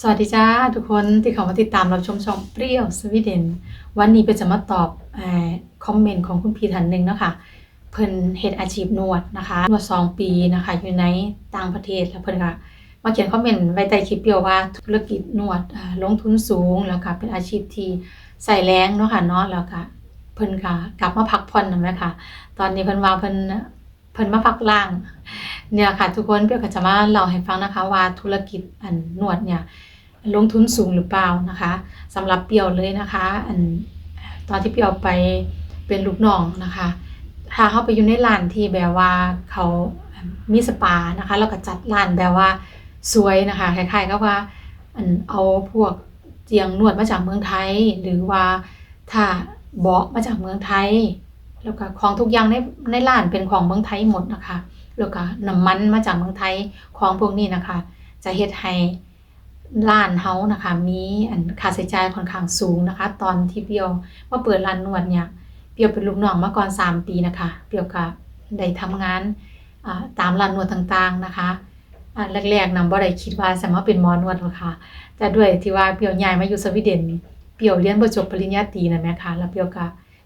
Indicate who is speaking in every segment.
Speaker 1: สวัสดีจ้าทุกคนที่เข้ามาติดตามรับชมช่องเปรี้ยวสวีเดน วันนี้เป็นจะมาตอบอคอมเมนต์ของคุณพีท่านหนึ่งนะคะเพิ่นเฮ็ดอาชีพนวดนะคะนวดสองปีนะคะอยู่ในต่างประเทศแล้วเพิ่นก็มาเขียนคอมเมนต์ไว้ใต้คลิปเปรี้ยวว่าธุรกิจนวดลงทุนสูงแล้วก็เป็นอาชีพที่ใส่แรงเนาะค่ะเนาะแล้วก็เพิ่นก็กลับมาพักผ่อนนั่นแหละค่ะ ตอนนี้เพิ่นว่าเพิ่น เพิ่นมาพักล่าง เนี่ยค่ะ ทุกคนเปียวก็จะมาเล่าให้ฟังนะคะ ว่าธุรกิจอันนวดเนี่ย ลงทุนสูงหรือเปล่านะคะสำหรับเปียวเลยนะคะ อันตอนที่เปียวไปเป็นลูกน้องนะคะ ถ้าเข้าไปอยู่ในร้านที่แบบว่าเขามีสปานะคะ แล้วก็จัดร้านแบบว่าสวยนะคะคล้ายๆกับว่าอันเอาพวกเตียงนวดมาจากเมืองไทย หรือว่าถ้าเบาะมาจากเมืองไทย แล้วก็ของทุกอย่างในในร้านเป็นของเมืองไทยหมดนะคะ แล้วก็น้ำมันมาจากเมืองไทยของพวกนี้นะคะ จะเฮ็ดให้ร้านเฮานะคะ มีอันค่าใช้จ่ายค่อนข้างสูงนะคะ ตอนที่เปียวมาเปิดร้านนวดเนี่ยเปียวเป็นลูกน้องมาก่อน 3 ปีนะคะ เปียวก็ได้ทำงานอ่าตามร้านนวดต่างๆนะคะแรกๆนำบ่ได้คิดว่าจะมาเป็นหมอนวดหรอกค่ะแต่ด้วยที่ว่าเปียวย้ายมาอยู่สวีเดนเปียวเรียนบ่จบปริญญาตรีนั่นแหละค่ะแล้วเปียวก็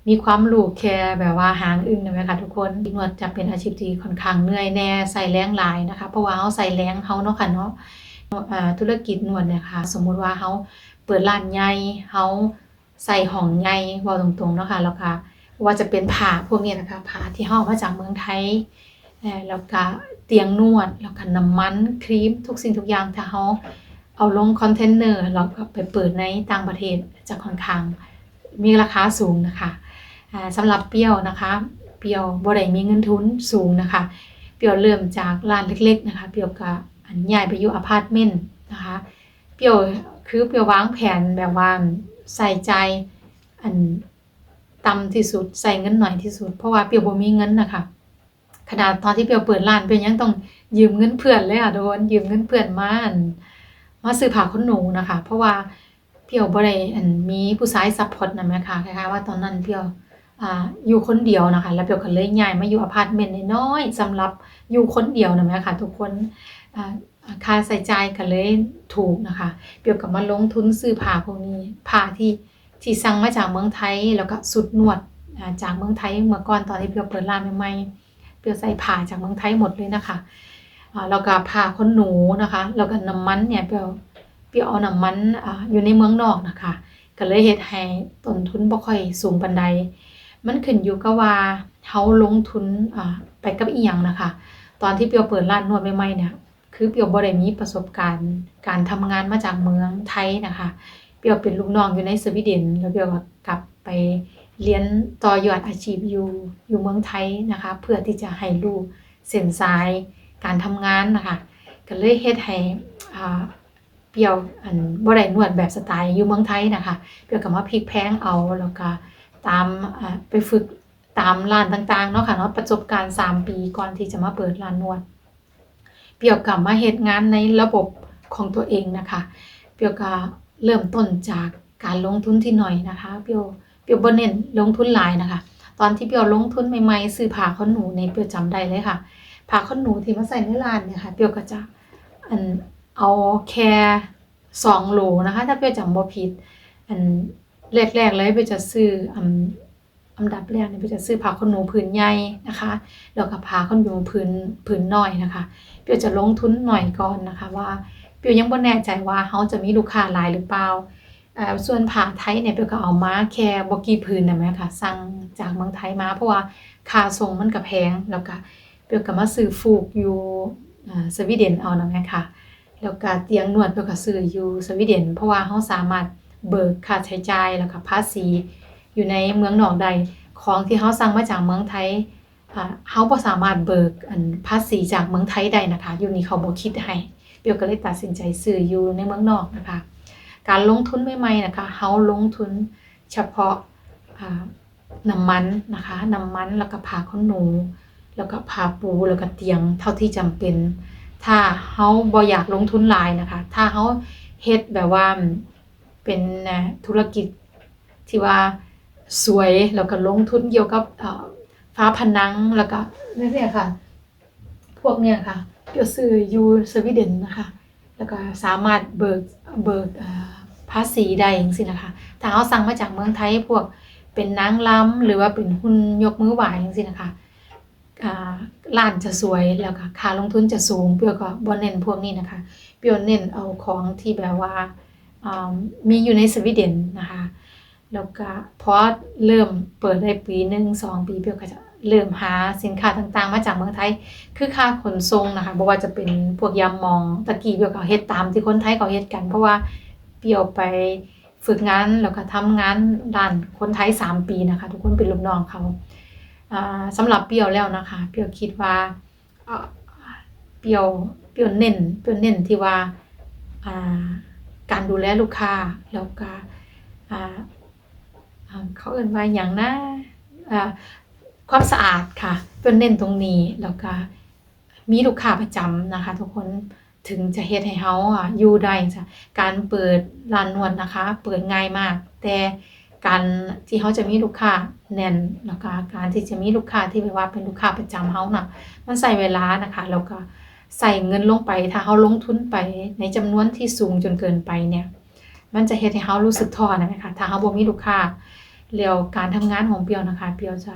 Speaker 1: มีความรู้แค่แบบว่าหางอึ้งนั่นแหละค่ะทุกคนนวดจะเป็นอาชีพที่ค่อนข้างเหนื่อยแน่ใส่แรงหลายนะคะเพราะว่าเฮาใส่แรงเฮาเนาะค่ะเนาะธุรกิจนวดเนี่ยค่ะสมมุติว่าเฮาเปิดร้านใหญ่เฮาใส่ห้องใหญ่วาตรงๆเนาะค่ะแล้วก็ว่าจะเป็นผ้าพวกนี้นะคะผ้าที่เฮาเอมาจากเมืองไทยแล้วก็เตียงนวดแล้วก็น้ำมันครีมทุกสิ่งทุกอย่างถ้าเฮาเอาลงคอนเทนเนอร์แล้วก็ไปเปิดในต่างประเทศจะค่อนข้างมีราคาสูงนะคะ สำหรับเปรี้ยวนะคะ เปรี้ยวบ่ได้มีเงินทุนสูงนะคะ เปรี้ยวเริ่มจากร้านเล็กๆนะคะ เปรี้ยวก็อันย้ายไปอยู่อพาร์ตเมนต์นะคะ เปรี้ยวคือเปรี้ยววางแผนแบบว่าใส่ใจอันต่ำที่สุดใส่เงินหน่อยที่สุด เพราะว่าเปรี้ยวบ่มีเงินนะคะขนาดตอนที่เปียวเปิดร้านเปียวยังต้องยืมเงินเพื่อนเลยอะโดนยืมเงินเพื่อนมาอันมาซื้อผ้าขนหนูนะคะ เพราะว่าเพียวบ่ได้อันมีผู้ชายซัพพอร์ตนำแม่ค่ะคล้ายๆว่าตอนนั้นเพียว อยู่คนเดียวนะคะ แล้วเพียวก็เลยย้ายมาอยู่อพาร์ตเมนต์น้อยๆสำหรับอยู่คนเดียวนำแม่ค่ะทุกคนค่าใช้จ่ายก็เลยถูกนะคะ เปียวก็มาลงทุนซื้อผ้าพวกนี้ผ้าที่ที่สั่งมาจากเมืองไทยแล้วก็สุดนวดจากเมืองไทยเมื่อก่อนตอนที่เปียวเปิดร้านใหม่ๆเปียวใส่ผ้าจากเมืองไทยหมดเลยนะคะแล้วก็ผ้าขนหนูนะคะแล้วก็น้ำมันเนี่ยเปียวเปียวเอาน้ำมันออยู่ในเมืองนอกนะคะ ก็เลยเฮ็ดให้ต้นทุนบ่ค่อยสูงปานใด มันขึ้นอยู่กับว่าเฮาลงทุนอ่าไปกับอีหยังนะคะ ตอนที่เปียวเปิดร้านนวดใหม่ๆเนี่ย คือเปียวบ่ได้มีประสบการณ์ การทำงานมาจากเมืองไทยนะคะ เปียวเป็นลูกน้องอยู่ในสวีเดน แล้วเปียวก็กลับไปเรียนต่อยอดอาชีพอยู่อยู่เมืองไทยนะคะ เพื่อที่จะให้รู้เส้นสายการทำงานนะคะก็เลยเฮ็ดให้อ่เปียวอันบ่ได้นวดแบบสไตล์อยู่เมืองไทยนะคะ เปียวก็มาพลิกแพงเอาแล้วก็ ตามอ่าไปฝึกตามร้านต่างๆเนาะค่ะเนาะประสบการณ์ 3 ปีก่อนที่จะมาเปิดร้านนวด เปียวก็มาเฮ็ดงานในระบบของตัวเองนะคะ เปียวก็เริ่มต้นจากการลงทุนที่หน่อยนะคะ เปียวเปียวบ่เน้นลงทุนหลายนะคะ ตอนที่เปียวลงทุนใหม่ๆซื้อผ้าขนหนูในเปียวจำได้เลยค่ะผ้าขนหนูที่มาใส่ในร้านเนี่ยค่ะ เปียวก็จะอันเอาแค่สองโหลนะคะ ถ้าเปียวจำบ่ผิดอัน แรกๆเลยเปียวจะซื้ออันอันดับแรกเนี่ยเปียวจะซื้อผ้าขนหนูผืนใหญ่นะคะแล้วก็ผ้าขนหนูผืนผืนน้อยนะคะเปียวจะลงทุนหน่อยก่อนนะคะ ว่าเปียวยังบ่แน่ใจว่าเขาจะมีลูกค้าหลายหรือเปล่าส่วนผ้าไทยเนี่ยเปียวก็เอามาแค่บกี่ผืนนะแม่ค่ะสั่งจากเมืองไทยมาเพราะว่าค่าส่งมันก็แพงแล้วก็เปียวก็มาซื้อฟูกอยู่สวีเดนเอานะแม่ค่ะแล้วก็เตียงนวดเปียวก็ซื้ออยู่สวีเดน เพราะว่าเราสามารถ เบิกค่าใช้จ่ายแล้วก็ภาษีอยู่ในเมืองนอกใดของที่เราสั่งมาจากเมืองไทยอ่าเราบ่สามารถเบิกอันภาษีจากเมืองไทยได้นะคะ อยู่นี่เขาบ่คิดให้เปียวก็เลยตัดสินใจซื้ออยู่ในเมืองนอกนะคะ การลงทุนใหม่ๆนะคะเราลงทุนเฉพาะน้ำมันนะคะน้ำมันแล้วก็ผ้าขนหนู แล้วก็ผ้าปูแล้วก็เตียงเท่าที่จำเป็น ถ้าเฮาบ่อยากลงทุนหลายนะคะ ถ้าเฮาเฮ็ดแบบว่า เป็นธุรกิจที่ว่าสวยแล้วก็ลงทุนเกี่ยวกับฟ้าผนังแล้วก็นี่เนี่ยค่ะ พวกเนี่ยค่ะเปียวซื้อยูสวีเดนนะคะแล้วก็สามารถเบิกเบิกภาษีได้จังซี่นะคะถ้าเฮาสั่งมาจากเมืองไทยพวกเป็นนางรำหรือว่าเป็นหุ่นยกมือไหว้จังซี่นะคะร้านจะสวยแล้วก็ค่าลงทุนจะสูงเปียวก็บ่เน้นพวกนี้นะคะ เปียวเน้นเอาของที่แบบว่า มีอยู่ในสวีเดนนะคะแล้วก็พอเริ่มเปิดได้ปีหนึ่งสองปีเปียวก็จะเริ่มหาสินค้าต่างๆ มาจากเมืองไทย คือค่าขนส่งนะคะบ่ว่าจะเป็นพวกยำมองตะกี้เปียวก็เฮ็ดตามที่คนไทยเขาเฮ็ดกัน เพราะว่าเปียวไปฝึกงานแล้วก็ทำงานด้านคนไทย 3 ปีนะคะ ทุกคนเป็นลูกน้องเขาอ่าสำหรับเปียวแล้วนะคะ เปียวคิดว่าเปียวเปียวเน้นเปียวเน้นที่ว่า การดูแลลูกค้าแล้วก็เขาเอ่นว่าอย่างนะอ่าความสะอาดค่ะเป็นเน้นตรงนี้แล้วก็มีลูกค้าประจำนะคะ ทุกคนถึงจะเฮ็ดให้เฮาอะอยู่ได้จ้ะการเปิดร้านนวดนะคะ เปิดง่ายมาก แต่การที่เขาจะมีลูกค้าแน่นแล้วก็การที่จะมีลูกค้าที่แบบว่าเป็นลูกค้าประจำเฮาน่ะ มันใส่เวลานะคะแล้วก็ ใส่เงินลงไป ถ้าเฮาลงทุนไปในจำนวนที่สูงจนเกินไปเนี่ย มันจะเฮ็ดให้เฮารู้สึกท้อนะคะ ถ้าเฮาบ่มีลูกค้าแล้วการทำงานของเปียวนะคะ เปียวจะ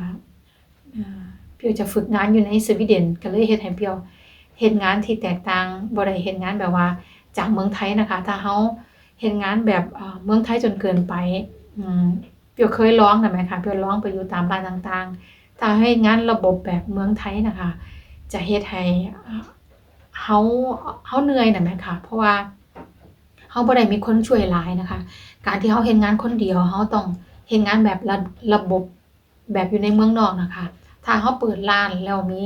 Speaker 1: เปียวจะฝึกงานอยู่ในสวีเดนก็เลยเฮ็ดให้เปียวเฮ็ดงานที่แตกต่างบ่ได้เฮ็ดงานแบบว่าจากเมืองไทยนะคะ ถ้าเฮาเฮ็ดงานแบบเมืองไทยจนเกินไปอืมเปียวเคยลองนะแม่ค่ะเปียวลองไปอยู่ตามร้านต่างๆ ถ้าให้งานระบบแบบเมืองไทยนะคะ จะเฮ็ดให้ เอ่อเฮาเฮาเหนื่อยนะแม่ค่ะ เพราะว่าเฮาบ่ได้มีคนช่วยหลายนะคะ การที่เฮาเฮ็ดงานคนเดียวเฮาต้องเฮ็ดงานแบบระระบบแบบอยู่ในเมืองนอกนะคะ ถ้าเขาเปิดร้านแล้วมี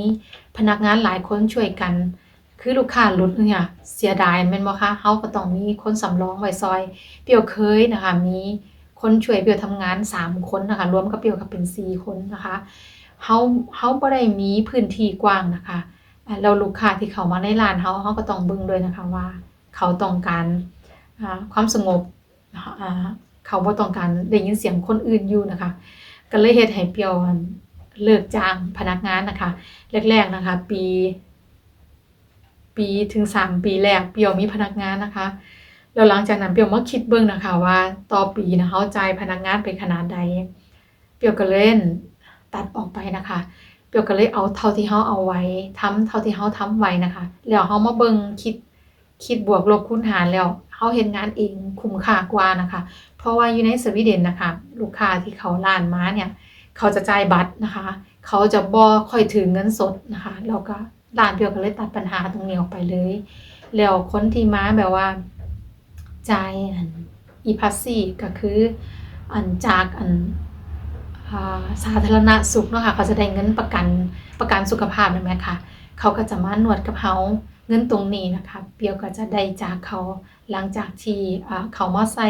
Speaker 1: พนักงานหลายคนช่วยกัน คือลูกค้าลุดเนี่ยเสียดายแม่นบ่คะเฮาก็ต้องมีคนสำรองไว้ซอย เปียวเคยนะคะ มีคนช่วยเปียวทำงาน 3 คนนะคะ รวมกับเปียวก็เป็น 4 คนนะคะเฮาเฮาบ่ได้มีพื้นที่กว้างนะคะาแล้วลูกค้าที่เขามาในร้านเฮาเฮาก็ต้องเบิ่งด้วยนะคะว่า เขาต้องการความสงบเขาบ่ต้องการได้ยินเสียงคนอื่นอยู่นะคะ ก็เลยเฮ็ดให้เปียวเลิกจ้างพนักงานนะคะ แรกๆนะคะ ปี ปีถึง3ปีแรกเปียวมีพนักงานนะคะแล้วหลังจากนั้นเปียวมาคิดเบิ่งนะคะว่าต่อปีนะเฮาจ่ายพนักงานไปขนาดใด เปียวก็เล่นตัดออกไปนะคะ ปียวก็เลยเอาเท่าที่เฮาเอาไว้ทำเท่าที่เฮาทำไว้นะคะ แล้วเฮามาเบิงคิดคิดบวกลบคูณหารแล้วเฮาเฮ็ดงานเองคุ้มค่ากว่านะคะ เพราะว่าอยู่ในสวีเดนนะคะ ลูกค้าที่เขาร้านมาเนี่ย เขาจะจ่ายบัตรนะคะ เขาจะบ่ค่อยถือเงินสดนะคะแล้วก็ร้านเดียวก็เลยตัดปัญหาตรงนี้ออกไปเลย แล้วคนที่มาแบบว่าจ่ายอันอีพาซีก็คืออันจากอัน สาธารณสุขเนาะค่ะเขาจะได้เงินประกันประกันสุขภาพนั่นไหมคะเขาก็จะมานวดกับเขาเงินตรงนี้นะคะเปียวก็จะได้จากเขาหลังจากที่เขามาใส่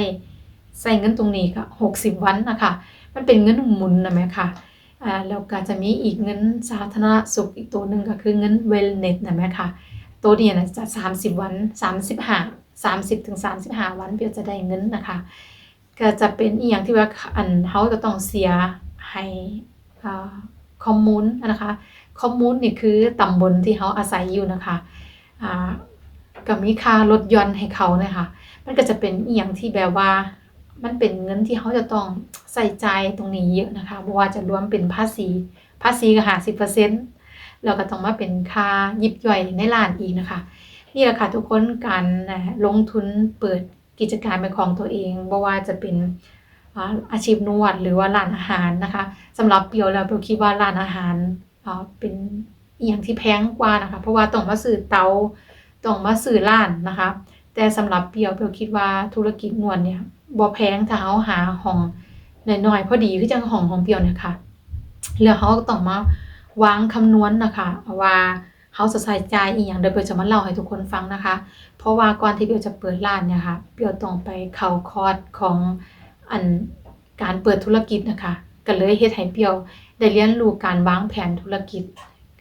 Speaker 1: ใส่เงินตรงนี้ก็60วันนะคะมันเป็นเงินหมุนนะแม่ค่ะแล้วก็จะมีอีกเงินสาธารณสุขอีกตัวหนึ่งก็คือเงินเวลเน็ตนะแม่ค่ะตัวเนี้นะจะ30วัน35 30ถึง35วันเปียวจะได้เงินนะคะ ก็จะเป็นอีกอย่างที่ว่าอันเขาจะต้องเสีย ให้คอมมูนนะคะคอมมูนนี่คือตำบลที่เขาอาศัยอยู่นะคะก็มีค่ารถยนต์ให้เขานะคะมันก็จะเป็นอีหยังที่แบบว่ามันเป็นเงินที่เขาจะต้องใส่ใจตรงนี้เยอะนะคะเพราะว่าจะรวมเป็นภาษีภาษีก็หาสิบเปอร์เซ็นต์แล้วก็ต้องมาเป็นค่ายิบย่อยในร้านอีกนะคะ นี่แหละค่ะทุกคนการลงทุนเปิดกิจการเป็นของตัวเองบ่ว่าจะเป็น อาอาชีพนวดหรือว่าร้านอาหารนะคะสำหรับเปียวแล้วเปียวคิดว่าร้านอาหารเป็นอีหยังที่แพงกว่านะคะ เพราะว่าต้องมาซื้อเตาต้องมาซื้อร้านนะคะ แต่สำหรับเปียวเปียวคิดว่าธุรกิจนวดเนี่ยบ่แพงถ้าเฮาหาห้องน้อยๆพอดีคือจังห้องของเปียวเนี่ยค่ะแล้วเขาก็ต้องมาวางคำนวณนะคะว่าเขาจะใส่ใจอีหยังเดี๋ยวเปียวจะมาเล่าให้ทุกคนฟังนะคะ เพราะว่าก่อนที่เปียวจะเปิดร้านเนี่ยค่ะเปียวต้องไปเข้าคอร์สของ อันการเปิดธุรกิจนะคะก็เลยเฮ็ดให้เปียวได้เรียนรู้การวางแผนธุรกิจ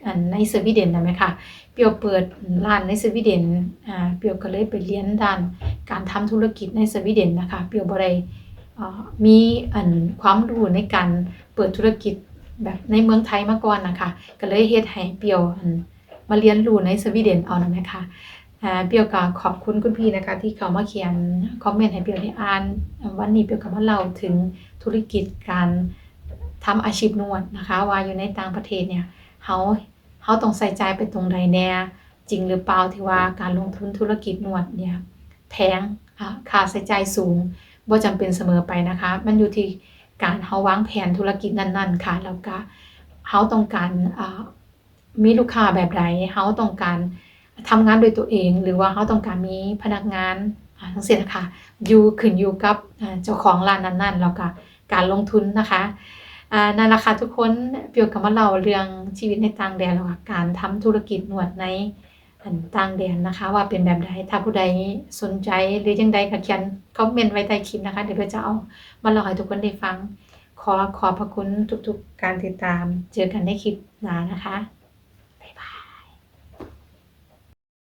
Speaker 1: อันในสวีเดนนะไหมคะเปียวเปิดร้านในสวีเดนอ่าเปียวก็เลยไปเรียนด้านการทำธุรกิจในสวีเดนนะคะเปียวบ่ได้อ่มีอันความรู้ในการเปิดธุรกิจแบบในเมืองไทยมาก่อนนะคะ ก็เลยเฮ็ดให้เปียวมาเรียนรู้ในสวีเดนเอานะแมค่ะ เปียวก็ขอบคุณคุณพี่นะคะ ที่เขามาเขียนคอมเมนต์ให้เปียวได้อ่าน วันนี้เปียวก็มาเล่าถึงธุรกิจการทำอาชีพนวดนะคะ ว่าอยู่ในต่างประเทศเนี่ยเฮาเฮาต้องใส่ใจไปตรงใดแน่จริงหรือเปล่าที่ว่าการลงทุนธุรกิจนวดเนี่ยแพงค่าใช้จ่ายสูงบ่จำเป็นเสมอไปนะคะ มันอยู่ที่การเฮาวางแผนธุรกิจนั้นๆ ค่ะ แล้วก็เฮาต้องการมีลูกค้าแบบใดเฮาต้องการ ทำงานโดยตัวเอง หรือว่าเขาต้องการมีพนักงานทั้งสิ้นนะคะอยู่ขึ้นอยู่กับเจ้าของร้านนั้นๆแล้วก็การลงทุนนะคะนั่นแหละค่ะทุกคนเปียวกับมาเล่าเรื่องชีวิตในต่างแดนแล้วก็การทำธุรกิจนวดในอันต่างแดนนะคะ ว่าเป็นแบบใดถ้าผู้ใดสนใจหรือยังใดก็เขียนคอมเมนต์ไว้ใต้คลิปนะคะ เดี๋ยวเราจะเอามาเล่าให้ทุกคนได้ฟัง ขอขอบพระคุณทุกๆการติดตาม เจอกันในคลิปหน้านะคะ